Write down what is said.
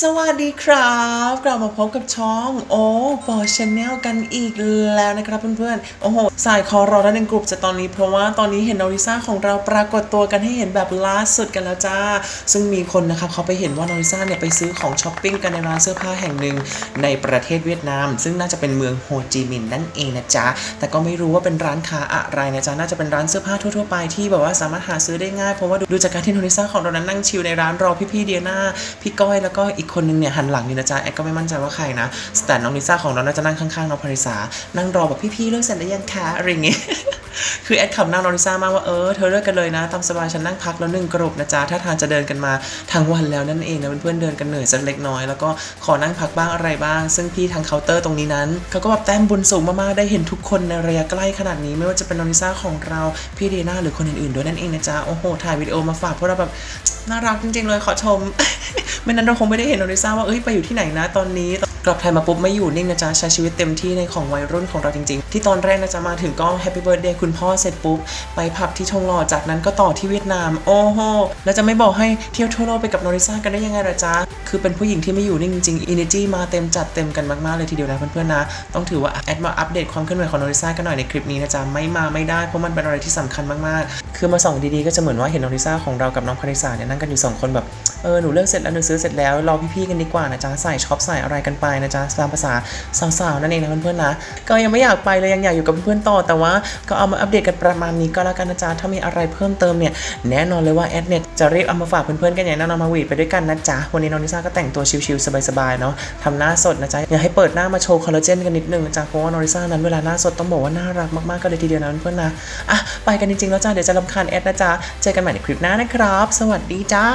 สวัสดีครับกลับมาพบกับช่องโอ้ปอชแนลกันอีกแล้วนะครับเพื่อนๆ โอ้โห สายคอรอแล้วในกลุ่มจะตอนนี้เพราะว่าตอนนี้เห็นนอริซ่าของเราปรากฏตัวกันให้เห็นแบบล่าสุดกันแล้วจ้า ซึ่งมีคนนะครับเขาไปเห็นว่านอริซ่าเนี่ยไปซื้อของช้อปปิ้งกันในร้านเสื้อผ้าแห่งหนึ่งในประเทศเวียดนาม ซึ่งน่าจะเป็นเมืองโฮจิมินห์นั่นเองนะจ๊ะแต่ก็ไม่รู้ว่าเป็นร้านค้าอะไรนะจ๊ะน่าจะเป็นร้านเสื้อผ้าทั่วๆไปที่แบบว่าสามารถหาซื้อได้ง่ายเพราะว่าดูจากการที่นอริซ่าของเรานั้นนั่งชิลในร้านรอพี่ๆเดียนาพี่ก้อยแล้วก็อีกคนนึงเนี่ยหันหลังอยู่นะจ๊ะแอดก็ไม่มั่นใจว่าใครนะแต่น้องลิซ่าของเราน่าจะนั่งข้างๆน้องพาริสานั่งรอแบบพี่ๆเลิกเสร็จแล้วยังคะอะไรเงี้ยคือแอดขำหน้าน้องลิซ่ามากว่าเออเธอเลิกกันเลยนะตามสบายฉันนั่งพักแล้วหนึ่งกรุบนะจ๊ะถ้าทางจะเดินกันมาทั้งวันแล้วนั่นเองนะเพื่อนๆเดินกันเหนื่อยสักเล็กน้อย แล้วก็ขอนั่งพักบ้างอะไรบ้าง ซึ่งพี่ทางเคาน์เตอร์ตรงนี้นั้นเขาก็แบบแต้มบุญสูงมากๆได้เห็นทุกคนในระยะใกล้ขนาดนี้ไม่ว่าจะเป็นน้องลิซ่าของเราพี่เดียนาหรือคนอื่นๆด้วยนั่นเองนะจ๊ะโอ้โหถ่ายวิดีโอมาฝากพวกเราแบบ น่ารักจริงๆเลยขอชม ไม่นั้นเราคงไม่ได้เห็นน้อริซ่าว่าเอ้ยไปอยู่ที่ไหนนะตอนนี้ กลับไทยมาปุ๊บไม่อยู่นิ่งนะจ๊ะใช้ชีวิตเต็มที่ในของวัยรุ่นของเราจริงๆ ที่ตอนแรกนะจ๊ะมาถึงก็แฮปปี้เบิร์ดเดย์คุณพ่อเสร็จปุ๊บ ไปผับที่ทองหล่อจากนั้นก็ต่อที่เวียดนาม โอ้โห แล้วจะไม่บอกให้เที่ยวทั่วโลกไปกับนอริซ่ากันได้ยังไงล่ะจ๊ะ คือเป็นผู้หญิงที่ไม่อยู่นิ่งจริงอิน e r จีมาเต็มจัดเต็มกันมากๆเลยทีเดียวนะเพื่อนๆนะ ต้องถือว่าแอดมาอัปเดตความเคลื่อนไหวของนอริซ่ากันหน่อยในคลิปนี้นะจ๊ะไม่มาไม่ได้เพราะมันเป็นอะไรที่สำคัญมากๆ คือมาส่องดีๆก็จะเหมือนว่าเห็นนอริซ่าของเรากับน้องพาริสาเนี่ยนั่งกันอยู่สองคนแบบเออหนูเลิกเสร็จแล้วหนูซื้อเสร็จแล้วรอพี่ๆกันดีกว่านะจ๊ะใส่ช็อปใส่อะไรกันไปนะจ๊ะตามภาษาสาวๆนั่นเองนะเพื่อนๆนะก็ยังไม่อยากไปเลยยังอยากอยู่กับเพื่อนต่อ แต่ว่าก็เอามาอัปเดตกันประมาณนี้ก็แล้วกันนะจ๊ะถ้ามีอะไรเพิ่มเติมเนี่ยแน่นอนเลยว่าแอดเน็ตจะรีบเอามาฝากเพื่อนๆกันอย่างแน่นอนมาวีดไปด้วยกันนะจ๊ะวันนี้น้องนิซ่าก็แต่งตัวชิลๆสบายๆเนาะทำหน้าสดนะจ๊ะอยากให้เปิดหน้ามาโชว์คอลลาเจนกันนิดนึงจ๊ะเพราะว่าน้องนิซ่านั้นเวลาหน้าสดต้องบอกว่าน่ารักมากๆกันเลยทีเดียวนะเพื่อนๆนะอะไปกันจริงๆแล้วจ้าเดี๋ยวจะรำคาญแอดนะจ๊ะเจอกันใหม่ในคลิปหน้านะครับ สวัสดีจ้า